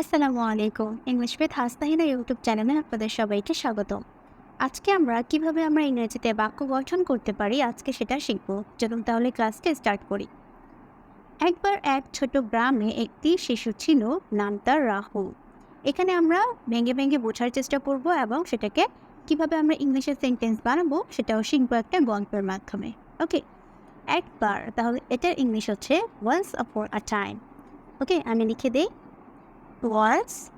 আসসালামু আলাইকুম। English with হাসতাহিনা YouTube চ্যানেলে আপনাদের সবাইকে স্বাগত আজকে আমরা কীভাবে আমরা ইংরেজিতে বাক্য গঠন করতে পারি আজকে সেটা শিখব। চলুন তাহলে ক্লাসটা স্টার্ট করি। একবার এক ছোট গ্রামে একটি শিশু ছিল, নাম তার রাহুল। এখানে আমরা ভেঙে ভেঙে বোঝার চেষ্টা করব এবং সেটাকে কীভাবে আমরা ইংলিশে সেন্টেন্স বানাবো সেটাও শিখব একটা গল্পের মাধ্যমে। ওকে? একবার, তাহলে এটার ইংলিশ হচ্ছে ওয়ান্স আপর আ টাইম ওকে, আমি লিখে দিই once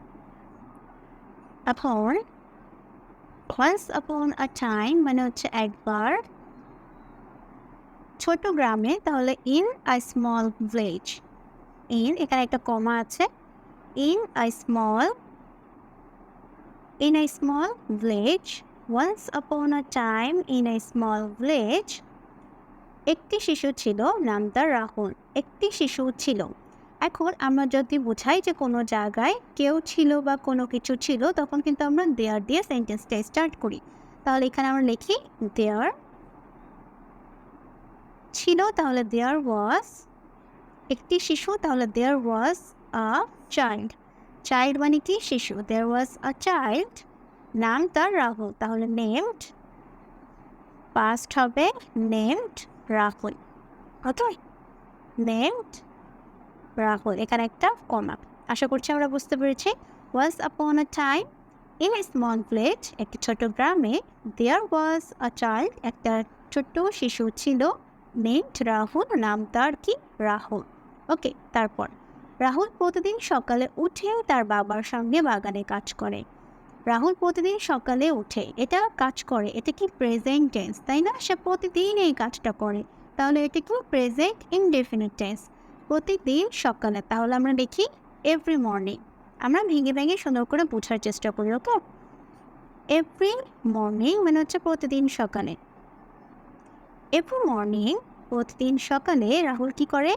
upon once upon a time মানে হচ্ছে একবার, ছোট গ্রামে, তাহলে in a small village in এখানে একটা কমা আছে in a small in a small village once upon a time in a small village একটি শিশু ছিল নাম তার রাহুল, একটি শিশু ছিল। এখন আমরা যদি বোঝাই যে কোনো জায়গায় কেউ ছিল বা কোনো কিছু ছিল, তখন কিন্তু আমরা দেয়ার দিয়ে সেন্টেন্সটা স্টার্ট করি। তাহলে এখানে আমরা লিখি দেয়ার ছিল, তাহলে দেয়ার ওয়াজ একটি শিশু, তাহলে দেয়ার ওয়াজ আ চাইল্ড চাইল্ড মানে কি? শিশু। দেয়ার ওয়াজ আ চাইল্ড নাম তার রাহুল। তাহলে নেমড পাস্ট হবে named Rahul. Okay named Rahul, এখানে একটা কমা আশা করছি আমরা বুঝতে পেরেছি। Was upon a time in a small plate একটি ছোট গ্রামে দেয়ার ওয়াজ আ চাইল্ড একটা ছোট্ট শিশু ছিল নেমড রাহুল, নাম তার কি? রাহুল। ওকে তারপর। রাহুল প্রতিদিন সকালে উঠে তার বাবার সঙ্গে বাগানে কাজ করে। রাহুল প্রতিদিন সকালে উঠে। এটা কাজ করে। এটা কি প্রেজেন্ট টেন্স তাই না? সে প্রতিদিন এই কাজটা করে। তাহলে এটা কি প্রেজেন্ট ইনডেফিনিট টেন্স প্রতিদিন সকালে, তাহলে আমরা দেখি এভরি মর্নিং আমরা ভেঙে ভেঙে সুন্দর করে বোঝার চেষ্টা করি ওকে এভরি মর্নিং মানে হচ্ছে প্রতিদিন সকালে। এভরি মর্নিং প্রতিদিন সকালে রাহুল কি করে?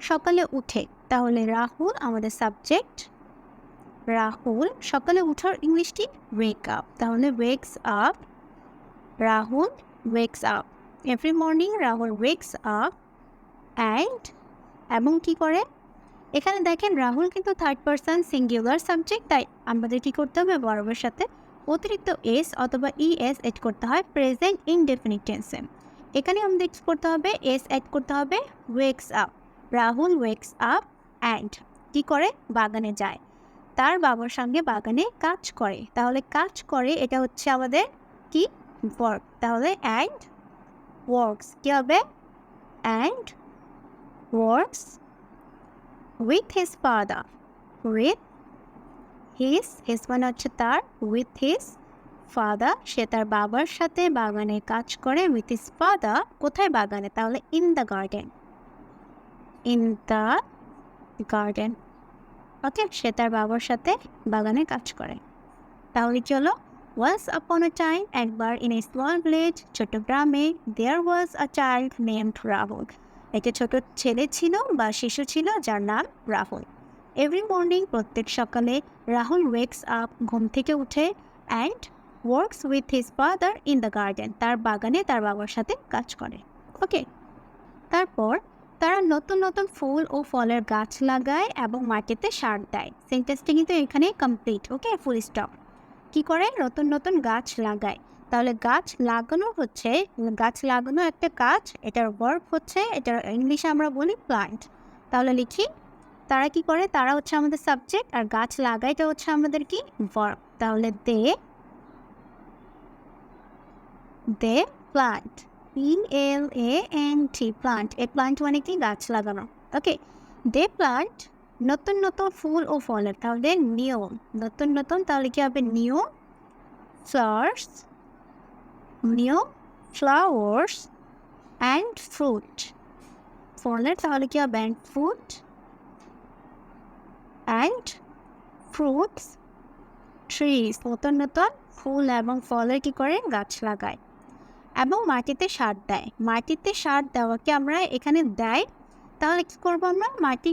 সকালে উঠে। তাহলে রাহুল আমাদের সাবজেক্ট রাহুল সকালে উঠার ইংলিশটি ওয়েক আপ তাহলে wakes up Rahul wakes up every morning Rahul wakes up and এবং কি করে? এখানে দেখেন রাহুল কিন্তু থার্ড পারসন সিঙ্গুলার সাবজেক্ট তাই আমাদের কী করতে হবে? বরফের সাথে অতিরিক্ত এস অথবা ই এস এড করতে হয় প্রেজেন্ট ইনডেফিনিট টেন্সে এখানে আমাদের কী করতে হবে? এস অ্যাড করতে হবে wakes up Rahul wakes up and কি করে? বাগানে যায়। তার বাবার সঙ্গে বাগানে কাজ করে। তাহলে কাজ করে এটা হচ্ছে আমাদের কি? ওয়ার্ক তাহলে অ্যান্ড ওয়ার্কস কী হবে? And works with his father, with his his মানে হচ্ছে তার, with his father, সে তার বাবার সাথে বাগানে কাজ করে, with his father কোথায় বাগানে? তাহলে in the garden in the garden okay সে তার বাবার সাথে বাগানে কাজ করে। তাহলে চলো ওয়াজ আপন আ টাইম একবার ইন এ স্মল ভিলেজ ছোট গ্রামে দেয়ার ওয়াজ আ চাইল্ড নেমড একটি ছোট ছেলে ছিল বা শিশু ছিল যার নাম রাহুল। এভরি মর্নিং প্রত্যেক সকালে রাহুল ওয়েকস আপ ঘুম থেকে উঠে and works with his father in the garden তার বাগানে তার বাবার সাথে কাজ করে। ওকে তারপর তারা নতুন নতুন ফুল ও ফলের গাছ লাগায় এবং মাটিতে সার দেয়। সেন্টেন্সটি কিন্তু এখানে কমপ্লিট ওকে ফুল স্টপ কী করে? নতুন নতুন গাছ লাগায়। তাহলে গাছ লাগানো হচ্ছে, গাছ লাগানো একটা কাজ, এটার ওয়ার্ক হচ্ছে, এটার ইংলিশে আমরা বলি প্লান্ট তাহলে লিখি, তারা কি করে? তারা হচ্ছে আমাদের সাবজেক্ট আর গাছ লাগাইটা হচ্ছে আমাদের কি? ওয়ার্ক তাহলে they they plant P L A N T plant a plant মানে কি? গাছ লাগানো। ওকে দে প্লান্ট নতুন নতুন ফুল ও ফলের। তাহলে নিয়ম, নতুন নতুন, তাহলে কি হবে? New flowers new flowers and fruit ফলের তাহলে কি হবে? And fruit and fruits trees নতুন নতুন ফুল এবং ফলের কি করে? গাছ লাগায় এবং মাটিতে সার দেয়। মাটিতে সার দেওয়াকে আমরা এখানে দেয়? তাহলে কী করব আমরা? মাটি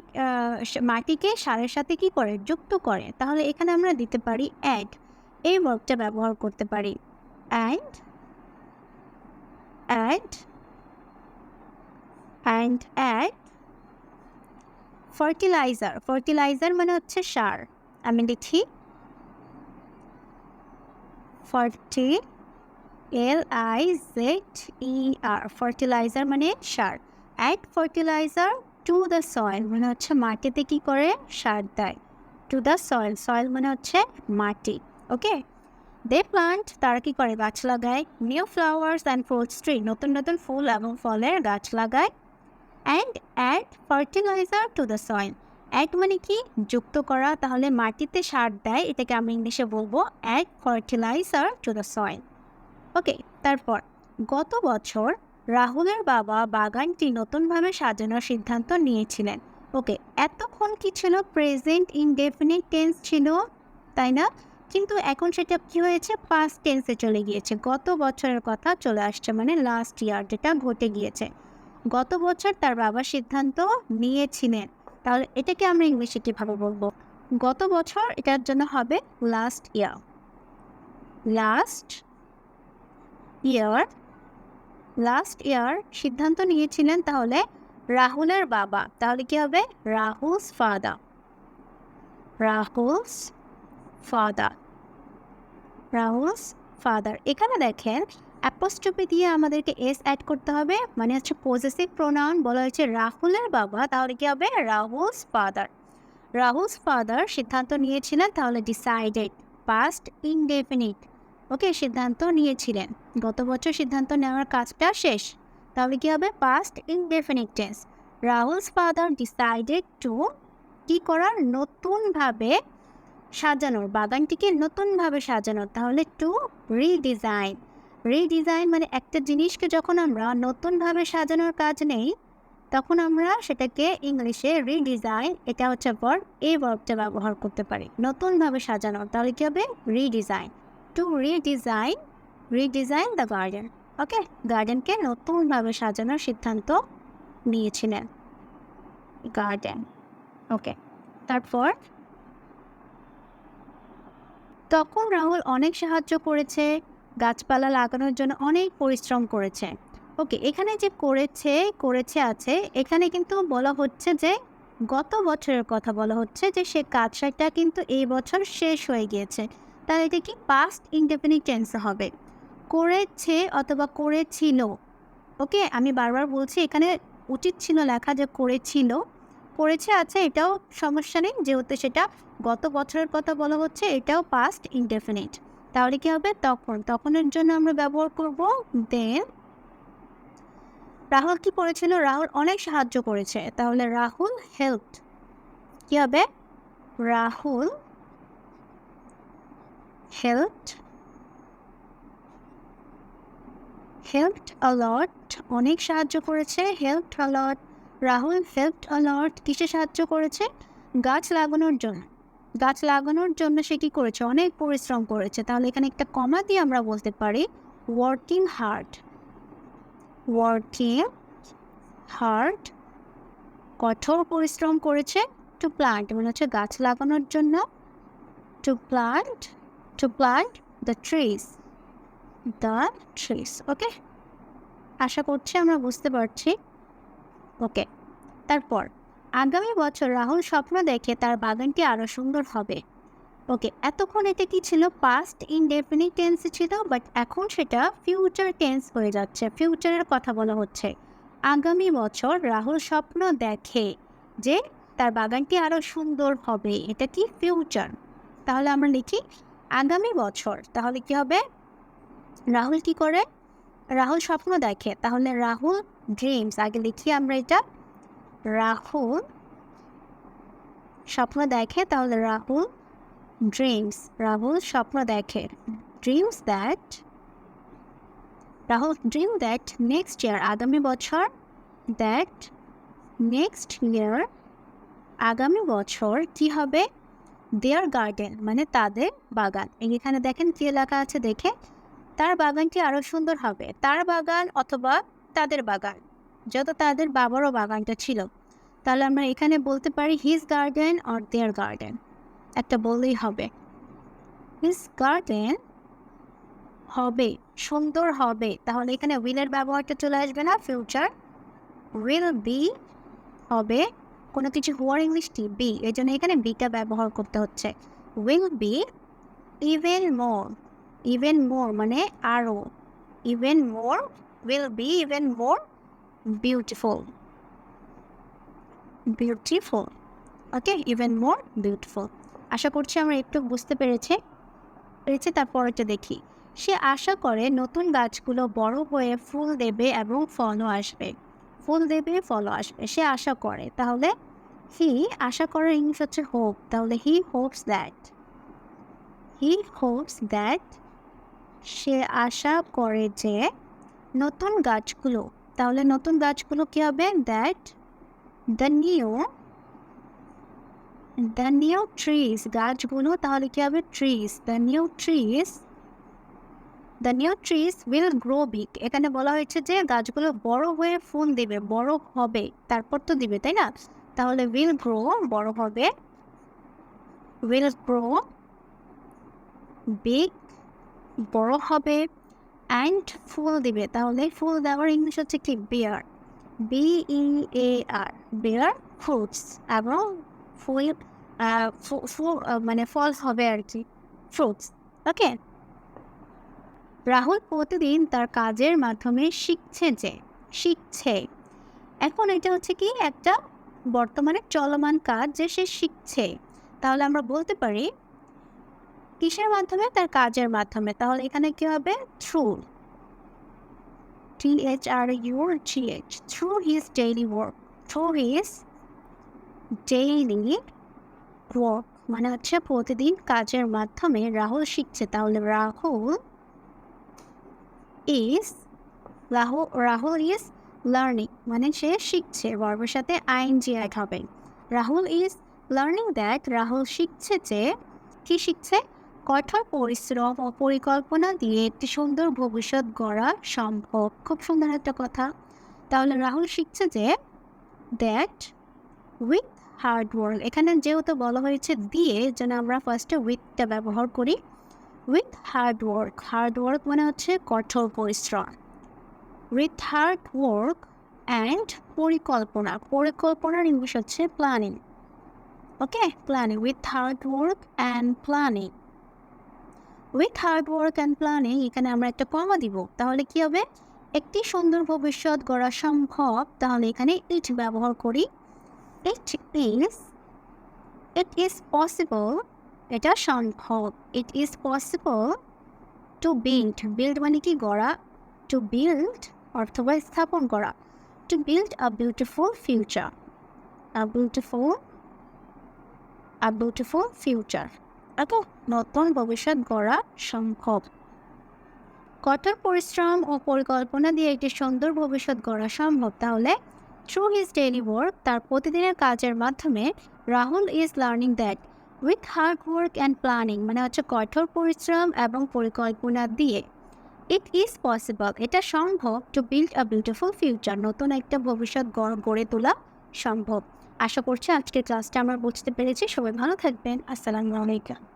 মাটিকে সারের সাথে কি করে? যুক্ত করে। তাহলে এখানে আমরা দিতে পারি অ্যাড এই ওয়ার্কটা ব্যবহার করতে পারি। And add and add fertilizer fertilizer মানে হচ্ছে সার। আমি লিখি forty L I Z E R fertilizer মানে সার। Add fertilizer to the soil মানে হচ্ছে মাটিতে কি করে? সার দেয়। টু দ্য সয়েল সয়েল মানে হচ্ছে মাটি ওকে দে প্লান্ট তারা কি করে গাছ লাগায় new flowers and fruits tree নতুন নতুন ফুল এবং ফলের গাছ লাগায় and add fertilizer to the soil add মানে কি? যুক্ত করা, তাহলে মাটিতে সার দেয়, এটাকে আমি ইংলিশে বলব add fertilizer to the soil okay তারপর, গত বছর রাহুলের বাবা বাগানটি নতুনভাবে সাজানোর সিদ্ধান্ত নিয়েছিলেন। ওকে এতক্ষণ কি ছিল? প্রেজেন্ট ইনডেফিনিট টেন্স ছিল, তাই না? কিন্তু এখন সেটা কি হয়েছে? পাস্ট টেন্সে চলে গিয়েছে। গত বছরের কথা চলে আসছে। মানে লাস্ট ইয়ার যেটা ঘটে গিয়েছে। গত বছর তার বাবা সিদ্ধান্ত নিয়েছিলেন। তাহলে এটাকে আমরা ইংলিশে কীভাবে বলব? গত বছর এটার জন্য হবে last year last year last year সিদ্ধান্ত নিয়েছিলেন তাহলে রাহুলের বাবা। তাহলে কি হবে? Rahul's father Rahul's father Rahul's father এখানে দেখেন অ্যাপোস্টপি দিয়ে আমাদেরকে এস অ্যাড করতে হবে মানে হচ্ছে পজেসিভ প্রোনাউন বলা হয়েছে রাহুলের বাবা, তাহলে কি হবে? রাহুলস ফাদার রাহুলস ফাদার সিদ্ধান্ত নিয়েছিলেন, তাহলে ডিসাইডেড পাস্ট ইনডেফিনিট ওকে সিদ্ধান্ত নিয়েছিলেন। গত বছর সিদ্ধান্ত নেওয়ার কাজটা শেষ। তাহলে কী হবে? Past indefinite tense Rahul's father decided to কী করার? নতুনভাবে সাজানোর বাগানটিকে নতুনভাবে সাজানোর। তাহলে টু রিডিজাইন রিডিজাইন মানে একটা জিনিসকে যখন আমরা নতুনভাবে সাজানোর কাজ নেই, তখন আমরা সেটাকে ইংলিশে রিডিজাইন এটা হচ্ছে পর এই ওয়ার্ডটা ব্যবহার করতে পারি। নতুনভাবে সাজানোর, তাহলে কী হবে? Redesign to redesign redesign the garden okay গার্ডেনকে নতুনভাবে সাজানোর সিদ্ধান্ত নিয়েছিলেন। গার্ডেন ওকে তারপর তখন রাহুল অনেক সাহায্য করেছে, গাছপালা লাগানোর জন্য অনেক পরিশ্রম করেছে। ওকে, এখানে যে করেছে করেছে আছে, এখানে কিন্তু বলা হচ্ছে যে, গত বছরের কথা বলা হচ্ছে যে, সে কাজটা কিন্তু এই বছর শেষ হয়ে গিয়েছে। তাহলে এটা কি পাস্ট ইনডেফিনিট টেন্স হবে? করেছে অথবা করেছিল। ওকে, আমি বারবার বলছি, এখানে উচিত ছিল লেখা যে করেছিল। করেছে আছে এটাও সমস্যা নেই, যেহেতু সেটা গত বছরের কথা বলা হচ্ছে এটাও পাস্ট ইনডেফিনিট তাহলে কি হবে? তখন। তখনের জন্য আমরা ব্যবহার করব দেন রাহুল কি করেছিল? রাহুল অনেক সাহায্য করেছে। তাহলে রাহুল হেল্প কি হবে? রাহুল হেল্পড হেল্পড অলট অনেক সাহায্য করেছে। Helped a lot Rahul helped a lot কিসে সাহায্য করেছে? গাছ লাগানোর জন্য। গাছ লাগানোর জন্য সে কী করেছে? অনেক পরিশ্রম করেছে। তাহলে এখানে একটা কমা দিয়ে আমরা বলতে পারি ওয়ার্কিং হার্ড ওয়ার্কিং হার্ড কঠোর পরিশ্রম করেছে টু প্লান্ট মানে হচ্ছে গাছ লাগানোর জন্য to plant to plant the trees the trees okay আশা করছি আমরা বুঝতে পারছি। ওকে তারপর আগামী বছর রাহুল স্বপ্ন দেখে তার বাগানটি আরও সুন্দর হবে। ওকে, এতক্ষণ এটা কি ছিল? পাস্ট ইনডেফিনিট টেন্স ছিল বাট এখন সেটা ফিউচার টেন্স হয়ে যাচ্ছে। ফিউচারের কথা বলা হচ্ছে। আগামী বছর রাহুল স্বপ্ন দেখে যে তার বাগানটি আরও সুন্দর হবে। এটা কি? ফিউচার তাহলে আমরা লিখি, আগামী বছর, তাহলে কি হবে? রাহুল কি করে? রাহুল স্বপ্ন দেখে। তাহলে রাহুল ড্রিমস আগে লিখি আমরা এটা। রাহুল স্বপ্ন দেখে, তাহলে রাহুল ড্রিমস রাহুল স্বপ্ন দেখে। Dreams that Rahul dream that next year আগামী বছর দ্যাট নেক্সট ইয়ার আগামী বছর কি হবে? দেয়ার গার্ডেন মানে তাদের বাগান। এখানে দেখেন কি লেখা আছে দেখে। তার বাগানটি আরও সুন্দর হবে। তার বাগান অথবা তাদের বাগান। যত তাদের বাবারও বাগানটা ছিল। তাহলে আমরা এখানে বলতে পারি his garden or their garden একটা বললেই হবে। হিজ গার্ডেন হবে, সুন্দর হবে। তাহলে এখানে উইলের ব্যবহারটা চলে আসবে না ফিউচার উইল বি হবে। কোনো কিছু হওয়ার ইংলিশটি বি এই জন্য এখানে বিটা ব্যবহার করতে হচ্ছে। Will be even more even more মানে আরও। Even more will be even more beautiful beautiful okay even more beautiful আশা করছি আমরা একটু বুঝতে পেরেছি। পেরেছি তারপরটা দেখি। সে আশা করে নতুন গাছগুলো বড় হয়ে ফুল দেবে এবং ফলও আসবে। ফুল দেবে, ফলও আসবে। সে আশা করে। তাহলে হি আশা করার ইংলিশ হচ্ছে হোপ তাহলে he hopes that he hopes that সে আশা করে যে নতুন গাছগুলো তাহলে নতুন গাছগুলো কী হবে? That the new the new trees গাছগুলো তাহলে কী হবে? Trees the new trees the new trees will grow big এখানে বলা হয়েছে যে গাছগুলো বড় হয়ে ফুল দেবে, বড় হবে, তারপর তো দিবে, তাই না? তাহলে উইল গ্রো বড় হবে উইল গ্রো বিগ বড় হবে অ্যান্ড ফুল দিবে তাহলে ফুল দেওয়ার ইংলিশ হচ্ছে কি? বিয়ার বি ই এ আর বিয়ার ফ্রুটস এবং ফুল আহ, ফু- ফু- আহ, মানে ফল হবে আর কি ফ্রুটস ওকে রাহুল প্রতিদিন তার কাজের মাধ্যমে শিখছে যে শিখছে। এখন এটা হচ্ছে কি? একটা বর্তমানে চলমান কাজ যে সে শিখছে। তাহলে আমরা বলতে পারি কিসের মাধ্যমে? তার কাজের মাধ্যমে। তাহলে এখানে কি হবে? Through T H R U G H through his daily work through his daily work মানে হচ্ছে প্রতিদিন কাজের মাধ্যমে রাহুল শিখছে। তাহলে Rahul is Rahul Rahul is learning মানে সে শিখছে বর্বের সাথে আইন জি অ্যাড হবে। Rahul is learning that Rahul শিখছে যে, কি শিখছে? কঠোর পরিশ্রম ও পরিকল্পনা দিয়ে একটি সুন্দর ভবিষ্যৎ গড়া সম্ভব। খুব সুন্দর একটা কথা। তাহলে রাহুল শিখছে যে দ্যাট উইথ হার্ড ওয়ার্ক এখানে যেহেতু বলা হয়েছে দিয়ে, যেন আমরা ফার্স্টে উইথটা ব্যবহার করি। With hard work hard work মানে হচ্ছে কঠোর পরিশ্রম। উইথ হার্ড ওয়ার্ক অ্যান্ড পরিকল্পনা, পরিকল্পনার ইংলিশ হচ্ছে planning okay planning with hard work and planning with hard work and planning এখানে আমরা একটা কমা দিব। তাহলে কি হবে? একটি সুন্দর ভবিষ্যৎ গড়া সম্ভব। তাহলে এখানে ইট ব্যবহার করি। It is it is possible এটা সম্ভব। It is possible to build build মানে কি গড়া? টু বিল্ড অথবা স্থাপন করা। To build a beautiful future a beautiful a beautiful future okay নতুন ভবিষ্যৎ গড়া সম্ভব। কঠোর পরিশ্রম ও পরিকল্পনা দিয়ে একটি সুন্দর ভবিষ্যৎ গড়া সম্ভব। তাহলে থ্রু হিজ ডেইলি ওয়ার্ক তার প্রতিদিনের কাজের মাধ্যমে Rahul is learning that with hard work and planning মানে হচ্ছে কঠোর পরিশ্রম এবং পরিকল্পনা দিয়ে ইট ইজ পসিবল এটা সম্ভব to build a beautiful future নতুন একটা ভবিষ্যৎ গড়ে তোলা সম্ভব। আশা করছি আজকের ক্লাসটা আমরা বুঝতে পেরেছি। সবাই ভালো থাকবেন। আসসালামু আলাইকুম।